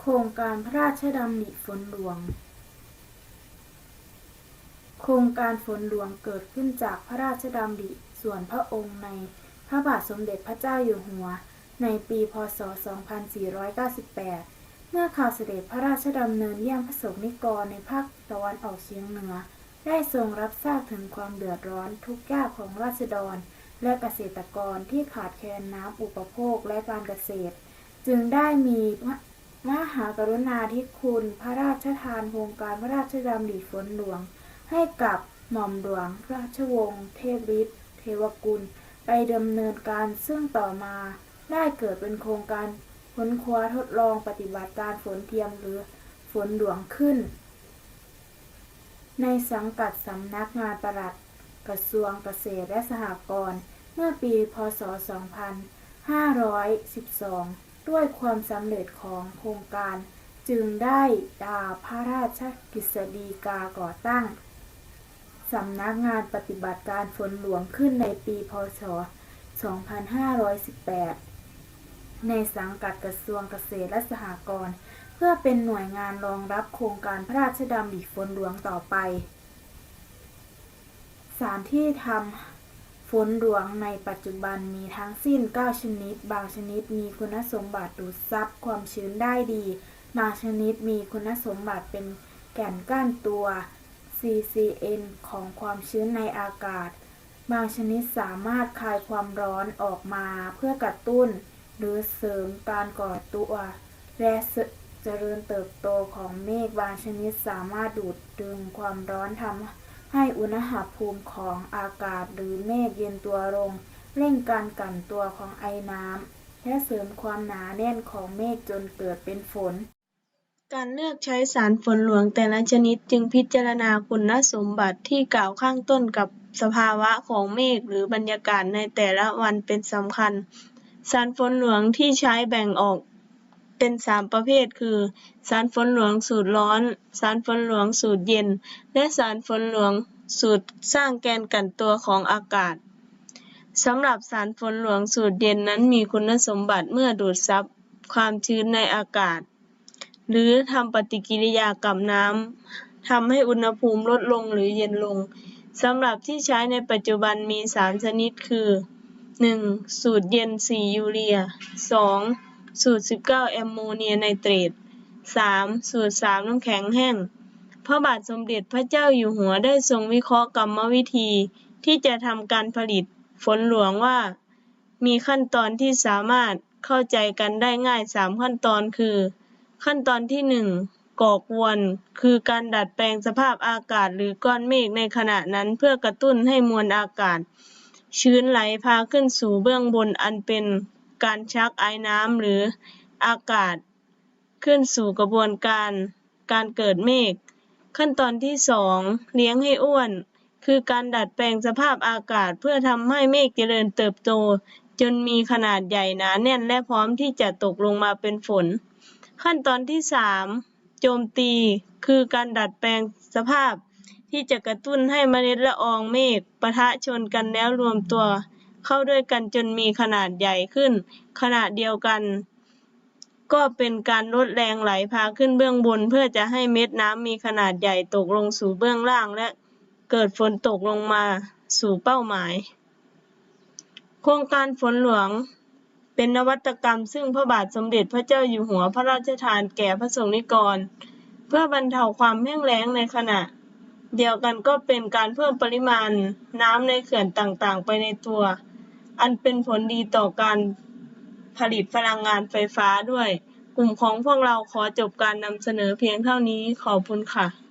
โครงการพระราชดำริฝนหลวง โครงการฝนหลวงเกิดขึ้นจากพระราชดำริส่วนพระองค์ในพระบาทสมเด็จพระเจ้าอยู่หัว ในปีพศ 2498 เมื่อข่าวเสด็จพระราชดำเนินเยี่ยมพระสงฆ์นิกรในภาคตะวันออกเฉียงเหนือ ได้ทรงรับทราบถึงความเดือดร้อนทุกข์ยากของราษฎร และเกษตรกรที่ขาดแคลนน้ำอุปโภคและการเกษตร จึงได้มี มหากรุณาธิคุณพระราชทานโครงการพระราชดำริฝนหลวง ให้กับหม่อมหลวง ราชวงศ์เทพฤทธิ์เทวกุล ไปดำเนินการซึ่งต่อมาได้เกิดเป็นโครงการค้นคว้าทดลองปฏิบัติการฝนเทียมหรือฝนหลวงขึ้น ในสังกัดสำนักงานปลัดกระทรวงเกษตรและสหกรณ์เมื่อปีพศ 2512 ด้วยความสำเร็จของโครงการ จึงได้ดาพระราชกฤษฎีกาก่อตั้งสำนักงานปฏิบัติการฝนหลวงขึ้นในปีพศ 2518 ในสังกัดกระทรวงเกษตรและสหกรณ์เพื่อเป็นหน่วยงานรองรับโครงการพระราชดำริฝนหลวงต่อไปสารที่ทำ ฝนหลวงในปัจจุบันมีทั้งสิ้น 9 ชนิด บางชนิดมีคุณสมบัติดูดซับความชื้นได้ดี บางชนิดมีคุณสมบัติเป็นแก่นก้านตัว CCN ของความชื้นในอากาศ บางชนิดสามารถคายความร้อนออกมาเพื่อกระตุ้น หรือเสริมการก่อตัว และเจริญเติบโตของเมฆบางชนิดสามารถดูดดึงความร้อนทำ ให้อุณหภูมิของอากาศหรือเมฆเย็นตัวลง เร่งการกั่นตัวของไอน้ำและเสริมความหนาแน่นของเมฆจนเกิดเป็นฝน การเลือกใช้สารฝนหลวงแต่ละชนิดจึงพิจารณาคุณสมบัติที่กล่าวข้างต้นกับสภาวะของเมฆหรือบรรยากาศในแต่ละวันเป็นสำคัญ สารฝนหลวงที่ใช้แบ่งออก เป็นสามประเภทคือ สารฝนหลวงสูตรร้อน สารฝนหลวงสูตรเย็น และสารฝนหลวงสูตรสร้างแกนกันตัวของอากาศสำหรับสารฝนหลวงสูตรเย็นนั้นมีคุณสมบัติเมื่อดูดซับความชื้นในอากาศ หรือทำปฏิกิริยากับน้ำทำให้อุณหภูมิลดลงหรือเย็นลงสำหรับที่ใช้ในปัจจุบันมี3ชนิดคือ 1. สูตรเย็น 4 ยูเรีย 2. สูตร19แอมโมเนียไนเตรต 3. สูตร3น้ำแข็งแห้ง พระบาทสมเด็จพระเจ้าอยู่หัวได้ทรงวิเคราะห์กรรมวิธี ที่จะทำการผลิตฝนหลวงว่า มีขั้นตอนที่สามารถเข้าใจกันได้ง่าย3ขั้นตอนคือ ขั้นตอนที่1ก่อกวนคือการดัดแปลงสภาพอากาศหรือก้อนเมฆในขณะนั้นเพื่อกระตุ้นให้มวลอากาศ ชื้นไหลพาขึ้นสู่เบื้องบนอันเป็น การชักไอน้ำหรืออากาศ ขึ้นสู่กระบวนการการเกิดเมฆขั้นตอนที่ 2 เลี้ยงให้อ้วน คือการดัดแปลงสภาพอากาศเพื่อทำให้เมฆเจริญเติบโต จนมีขนาดใหญ่หนาแน่นและพร้อมที่จะตกลงมาเป็นฝน ขั้นตอนที่ 3 โจมตี คือการดัดแปลงสภาพ ที่จะกระตุ้นให้เมล็ดละอองเมฆปะทะชนกันแล้วรวมตัว เข้าด้วยกันจนมีขนาดใหญ่ขึ้น ขณะเดียวกัน ก็เป็นการลดแรงไหลพาขึ้นเบื้องบน เพื่อจะให้เม็ดน้ำมีขนาดใหญ่ตกลงสู่เบื้องล่างและเกิดฝนตกลงมาสู่เป้าหมาย โครงการฝนหลวงเป็นนวัตกรรมซึ่งพระบาทสมเด็จพระเจ้าอยู่หัวพระราชทานแก่พระสงฆ์นิกร เพื่อบรรเทาความแห้งแล้งในขณะ เดียวกันก็เป็นการเพิ่มปริมาณน้ำในเขื่อนต่างๆ ไปในตัว อันเป็นผลดีต่อการผลิตพลังงานไฟฟ้าด้วย กลุ่มของพวกเราขอจบการนำเสนอเพียงเท่านี้ ขอบคุณค่ะ